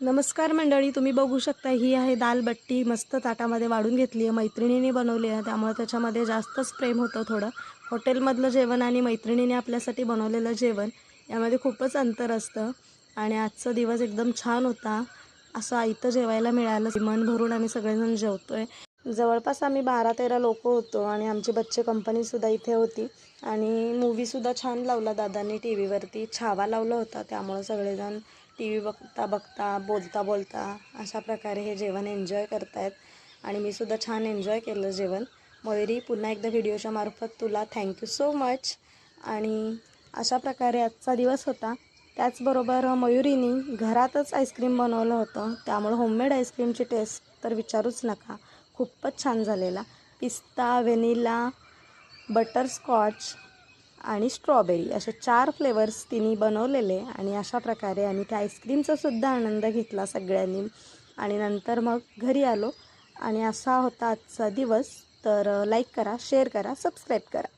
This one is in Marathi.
नमस्कार मंडळी तुम्ही बघू शकता ही आहे दाल बट्टी मस्त ताटामध्ये वाढून घेतली आहे. मैत्रिणीने बनवली आहे त्यामुळे त्याच्यामध्ये जास्तच प्रेम होतं थोडं. हॉटेलमधलं जेवण आणि मैत्रिणीने आपल्यासाठी बनवलेलं जेवण यामध्ये खूपच अंतर असतं. आणि आजचा दिवस एकदम छान होता. असं आयतं जेवायला मिळालं. मन भरून आम्ही सगळेजण जेवतो आहे जवळपास आम्ही बारा तेरा लोक होतो आणि आमची बच्चे कंपनीसुद्धा इथे होती. आणि मूवीसुद्धा छान लावला दादांनी टी व्हीवरती छावा लावला होता त्यामुळं सगळेजण टी व्ही बघता बघता बोलता बोलता अशा प्रकारे हे जेवण एन्जॉय करतायत. आणि मी सुद्धा छान एन्जॉय केलं जेवण. मयुरी पुन्हा एकदा व्हिडिओच्या मार्फत तुला थँक्यू सो मच आणि अशा प्रकारे आजचा दिवस होता. त्याचबरोबर मयुरीनी घरातच आईस्क्रीम बनवलं होतं. त्यामुळं होममेड आईस्क्रीमची टेस्ट तर विचारूच नका. खूपच छान झालेला. पिस्ता व्हेनिला बटरस्कॉच आणि स्ट्रॉबेरी असे चार फ्लेवर्स तिने बनवलेले आणि अशा प्रकारे आम्ही त्या आईस्क्रीमचा सुद्धा आनंद घेतला सगळ्यांनी. आणि नंतर मग घरी आलो आणि असा होता आजचा दिवस. तर लाईक करा शेअर करा सबस्क्राईब करा.